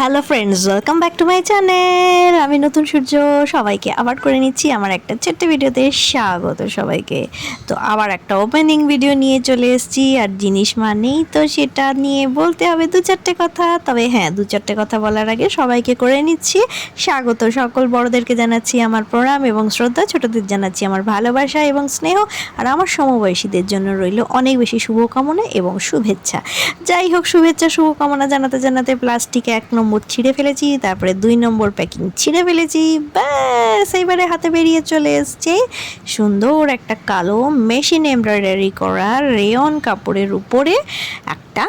Hello friends welcome back to my channel আমি নতুন সূর্য, সবাইকে আবার করে নিচ্ছি আমার একটা ছোট্ট ভিডিওতে স্বাগত সবাইকে। তো আবার একটা ওপেনিং ভিডিও নিয়ে চলে এসেছি, আর জিনিস মানেই তো সেটা নিয়ে বলতে হবে দু চারটে কথা। তবে হ্যাঁ দু চারটে কথা বলার আগে সবাইকে করে নিচ্ছি। স্বাগত সকল বড়দেরকে জানাচ্ছি আমার প্রণাম এবং শ্রদ্ধা, ছোটদের জানাচ্ছি আমার ভালোবাসা এবং স্নেহ, আর আমার সমবয়সীদের জন্য রইল অনেক বেশি শুভকামনা এবং শুভেচ্ছা। যাই হোক, শুভেচ্ছা, শুভকামনা জানাতে জানাতে প্লাস্টিক এক নম্বর ছিঁড়ে ফেলেছি, তারপরে দুই নম্বর প্যাকিং ছিঁড়ে ফেলেছি, ব্যাস, এইবারে হাতে বেরিয়ে চলে এসছে সুন্দর একটা কালো মেশিন এমব্রয়ডারি করা রেয়ন কাপড়ের উপরে একটা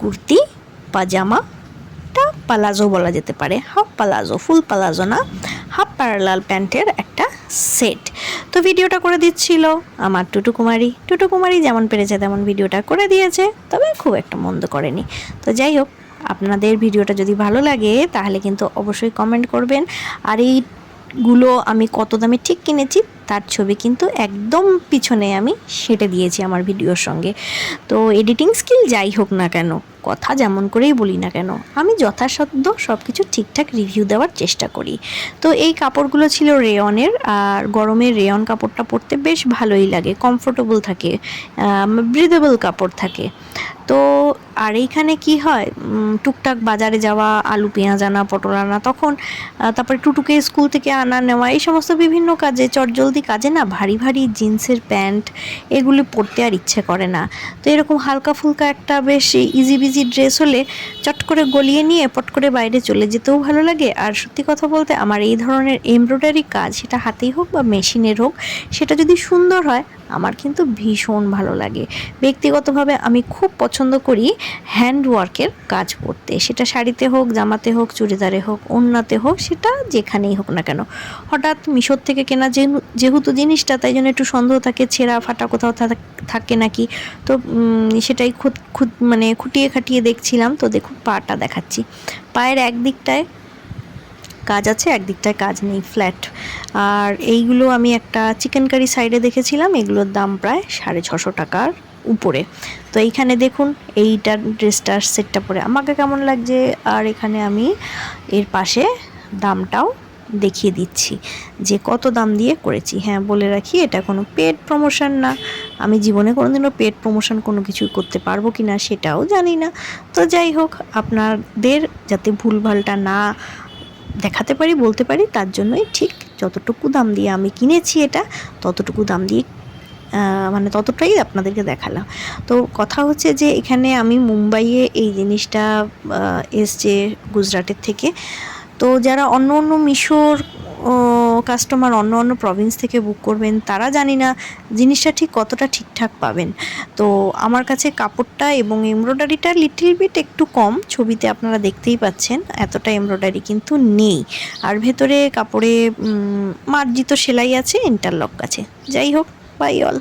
কুর্তি, পাজামা, একটা পালাজো বলা যেতে পারে, হাফ পালাজো, ফুল পালাজো না, হাফ প্যারালাল প্যান্টের একটা সেট। তো ভিডিওটা করে দিচ্ছিল আমার টুটু কুমারী। টুটু কুমারী যেমন পেরেছে তেমন ভিডিওটা করে দিয়েছে, তবে খুব একটা মন্দ করেনি। তো যাই হোক আপনাদের ভিডিওটা যদি ভালো লাগে, তাহলে কিন্তু অবশ্যই কমেন্ট করবেন। আর এইগুলো আমি কত দামে ঠিক কিনেছি, তার ছবি কিন্তু একদম পিছনে আমি সেটে দিয়েছি আমার ভিডিওর সঙ্গে। তো এডিটিং স্কিল যাই হোক না কেন কথা যেমন করেই বলি না কেন, আমি যথাসাধ্য সব কিছু ঠিকঠাক রিভিউ দেওয়ার চেষ্টা করি। তো এই কাপড়গুলো ছিল রেয়নের, আর গরমের রেয়ন কাপড়টা পরতে বেশ ভালোই লাগে কমফোর্টেবল থাকে ব্রিদেবল কাপড় থাকে। তো আর এইখানে কি হয় টুকটাক বাজারে যাওয়া, আলু, পেঁয়াজ আনা, পটল আনা, তখন তারপরে টুটুকে স্কুল থেকে আনা, নেওয়া, এই সমস্ত বিভিন্ন কাজে, চটজলদি কাজে না ভারী ভারী জিন্সের প্যান্ট, এগুলি পরতে আর ইচ্ছে করে না। তো এরকম হালকা ফুলকা একটা বেশ ইজি বিজি ড্রেস হলে চট করে গলিয়ে নিয়ে পট করে বাইরে চলে যেতেও ভালো লাগে। আর সত্যি কথা বলতে আমার এই ধরনের এমব্রয়ডারি কাজ, সেটা হাতেই হোক বা মেশিনের হোক, সেটা যদি সুন্দর হয় আমার কিন্তু ভীষণ ভালো লাগে। ব্যক্তিগতভাবে আমি খুব পছন্দ করি হ্যান্ড ওয়ার্কের কাজ করতে। সেটা শাড়িতে হোক, জামাতে হোক, চুড়িদারে হোক ওড়নাতে হোক, সেটা যেখানেই হোক না কেন। হঠাৎ মিশর থেকে কেনা যেহেতু জিনিসটা, তাই জন্য একটু সন্দেহ থাকে, ছেঁড়া ফাটা কোথাও থাকে নাকি? তো সেটাই খুদ খুদ মানে খুঁটিয়ে খাটিয়ে দেখছিলাম, তো দেখুন পাটা দেখাচ্ছি। পায়ের একদিকটায় কাজ আছে, একদিকটায় কাজ নেই ফ্ল্যাট আর এইগুলো আমি একটা চিকেন কারি সাইডে দেখেছিলাম, এগুলোর দাম প্রায় সাড়ে ছশো টাকার উপরে। তো এইখানে দেখুন এইটার ড্রেসটার সেটটা পরে। আমাকে কেমন লাগছে? আর এখানে আমি এর পাশে দামটাও দেখিয়ে দিচ্ছি, যে কত দাম দিয়ে করেছি। হ্যাঁ বলে রাখি, এটা কোনো পেড প্রমোশন না। আমি জীবনে কোনোদিনও পেড প্রমোশন কোনো কিছুই করতে পারব কি না সেটাও জানি না। তো যাই হোক, আপনাদের যাতে ভুলভালটা না দেখাতে পারি, বলতে পারি, তার জন্যই ঠিক যতটুকু দাম দিয়ে আমি কিনেছি এটা, ততটুকু দাম দিয়ে মানে ততটাই আপনাদেরকে দেখালাম। তো কথা হচ্ছে যে এখানে আমি মুম্বাইয়ে এই জিনিসটা এসছে গুজরাটের থেকে। তো যারা অন্য অন্য মিশোর কাস্টমার অন্য অন্য প্রভিন্স থেকে বুক করবেন, তারা জানি না জিনিসটা ঠিক কতটা ঠিকঠাক পাবেন। তো আমার কাছে কাপড়টা এবং এমব্রয়ডারিটা লিটিল বিট একটু কম, ছবিতে আপনারা দেখতেই পাচ্ছেন, এতটা এমব্রয়ডারি কিন্তু নেই। আর ভেতরে কাপড়ে মার্জিত সেলাই আছে ইন্টারলক আছে। যাই হোক বাই অল